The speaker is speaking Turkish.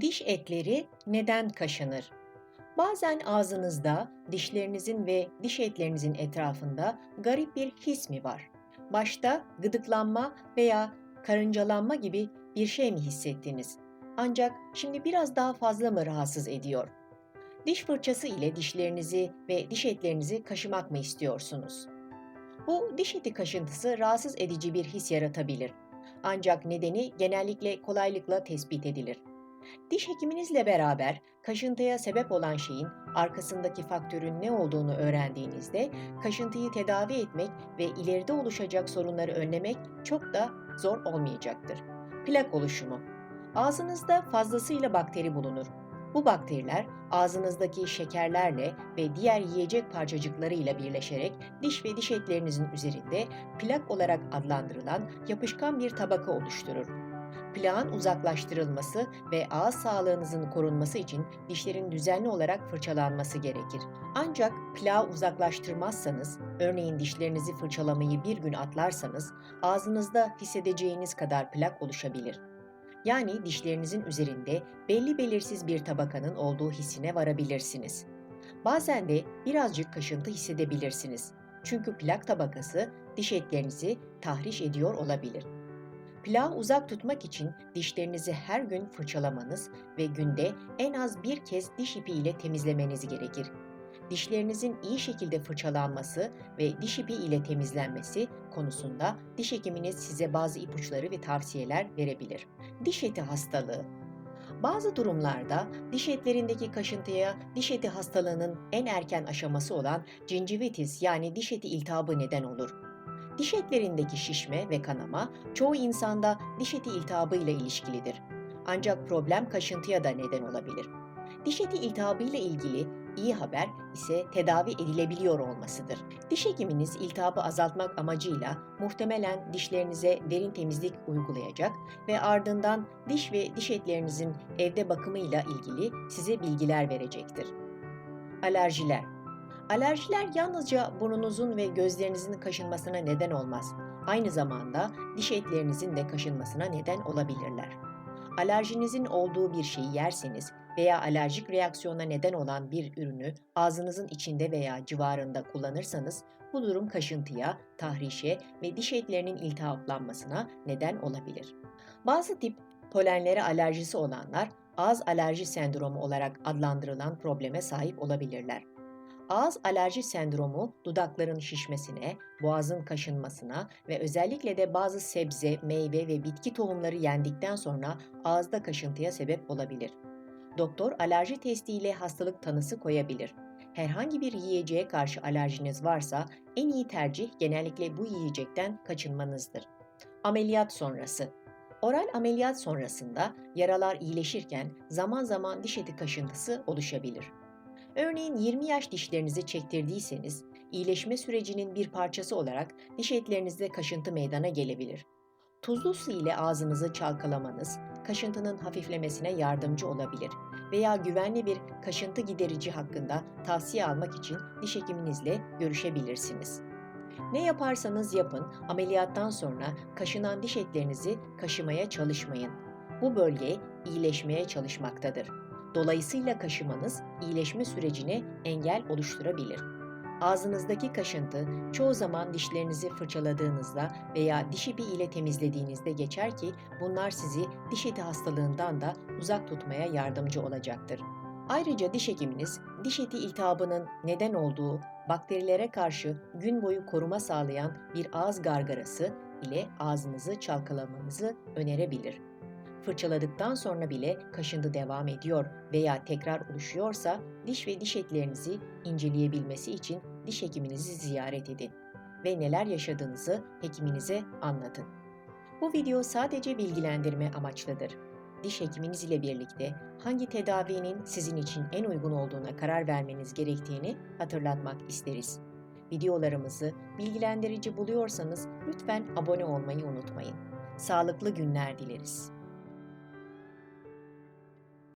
Diş etleri neden kaşınır? Bazen ağzınızda, dişlerinizin ve diş etlerinizin etrafında garip bir his mi var? Başta gıdıklanma veya karıncalanma gibi bir şey mi hissettiniz? Ancak şimdi biraz daha fazla mı rahatsız ediyor? Diş fırçası ile dişlerinizi ve diş etlerinizi kaşımak mı istiyorsunuz? Bu diş eti kaşıntısı rahatsız edici bir his yaratabilir. Ancak nedeni genellikle kolaylıkla tespit edilir. Diş hekiminizle beraber kaşıntıya sebep olan şeyin arkasındaki faktörün ne olduğunu öğrendiğinizde kaşıntıyı tedavi etmek ve ileride oluşacak sorunları önlemek çok da zor olmayacaktır. Plak oluşumu Ağzınızda fazlasıyla bakteri bulunur. Bu bakteriler ağzınızdaki şekerlerle ve diğer yiyecek parçacıklarıyla birleşerek diş ve diş etlerinizin üzerinde plak olarak adlandırılan yapışkan bir tabaka oluşturur. Plağın uzaklaştırılması ve ağız sağlığınızın korunması için dişlerin düzenli olarak fırçalanması gerekir. Ancak plağı uzaklaştırmazsanız, örneğin dişlerinizi fırçalamayı bir gün atlarsanız, ağzınızda hissedeceğiniz kadar plak oluşabilir. Yani dişlerinizin üzerinde belli belirsiz bir tabakanın olduğu hissine varabilirsiniz. Bazen de birazcık kaşıntı hissedebilirsiniz. Çünkü plak tabakası diş etlerinizi tahriş ediyor olabilir. Plağı uzak tutmak için dişlerinizi her gün fırçalamanız ve günde en az bir kez diş ipi ile temizlemeniz gerekir. Dişlerinizin iyi şekilde fırçalanması ve diş ipi ile temizlenmesi konusunda diş hekiminiz size bazı ipuçları ve tavsiyeler verebilir. Diş eti hastalığı bazı durumlarda diş etlerindeki kaşıntıya diş eti hastalığının en erken aşaması olan gingivitis yani diş eti iltihabı neden olur. Diş etlerindeki şişme ve kanama çoğu insanda diş eti iltihabı ile ilişkilidir. Ancak problem kaşıntıya da neden olabilir. Diş eti iltihabı ile ilgili iyi haber ise tedavi edilebiliyor olmasıdır. Diş hekiminiz iltihabı azaltmak amacıyla muhtemelen dişlerinize derin temizlik uygulayacak ve ardından diş ve diş etlerinizin evde bakımıyla ilgili size bilgiler verecektir. Alerjiler Alerjiler yalnızca burnunuzun ve gözlerinizin kaşınmasına neden olmaz. Aynı zamanda diş etlerinizin de kaşınmasına neden olabilirler. Alerjinizin olduğu bir şeyi yerseniz veya alerjik reaksiyona neden olan bir ürünü ağzınızın içinde veya civarında kullanırsanız bu durum kaşıntıya, tahrişe ve diş etlerinin iltihaplanmasına neden olabilir. Bazı tip polenlere alerjisi olanlar ağız alerji sendromu olarak adlandırılan probleme sahip olabilirler. Ağız alerji sendromu dudakların şişmesine, boğazın kaşınmasına ve özellikle de bazı sebze, meyve ve bitki tohumları yendikten sonra ağızda kaşıntıya sebep olabilir. Doktor alerji testiyle hastalık tanısı koyabilir. Herhangi bir yiyeceğe karşı alerjiniz varsa en iyi tercih genellikle bu yiyecekten kaçınmanızdır. Ameliyat sonrası Oral ameliyat sonrasında yaralar iyileşirken zaman zaman diş eti kaşıntısı oluşabilir. Örneğin 20 yaş dişlerinizi çektirdiyseniz, iyileşme sürecinin bir parçası olarak diş etlerinizde kaşıntı meydana gelebilir. Tuzlu su ile ağzınızı çalkalamanız, kaşıntının hafiflemesine yardımcı olabilir veya güvenli bir kaşıntı giderici hakkında tavsiye almak için diş hekiminizle görüşebilirsiniz. Ne yaparsanız yapın, ameliyattan sonra kaşınan diş etlerinizi kaşımaya çalışmayın. Bu bölge iyileşmeye çalışmaktadır. Dolayısıyla kaşımanız iyileşme sürecine engel oluşturabilir. Ağzınızdaki kaşıntı çoğu zaman dişlerinizi fırçaladığınızda veya diş ipi ile temizlediğinizde geçer ki bunlar sizi diş eti hastalığından da uzak tutmaya yardımcı olacaktır. Ayrıca diş hekiminiz diş eti iltihabının neden olduğu bakterilere karşı gün boyu koruma sağlayan bir ağız gargarası ile ağzınızı çalkalamanızı önerebilir fırçaladıktan sonra bile kaşıntı devam ediyor veya tekrar oluşuyorsa diş ve diş etlerinizi inceleyebilmesi için diş hekiminizi ziyaret edin ve neler yaşadığınızı hekiminize anlatın. Bu video sadece bilgilendirme amaçlıdır. Diş hekiminiz ile birlikte hangi tedavinin sizin için en uygun olduğuna karar vermeniz gerektiğini hatırlatmak isteriz. Videolarımızı bilgilendirici buluyorsanız lütfen abone olmayı unutmayın. Sağlıklı günler dileriz.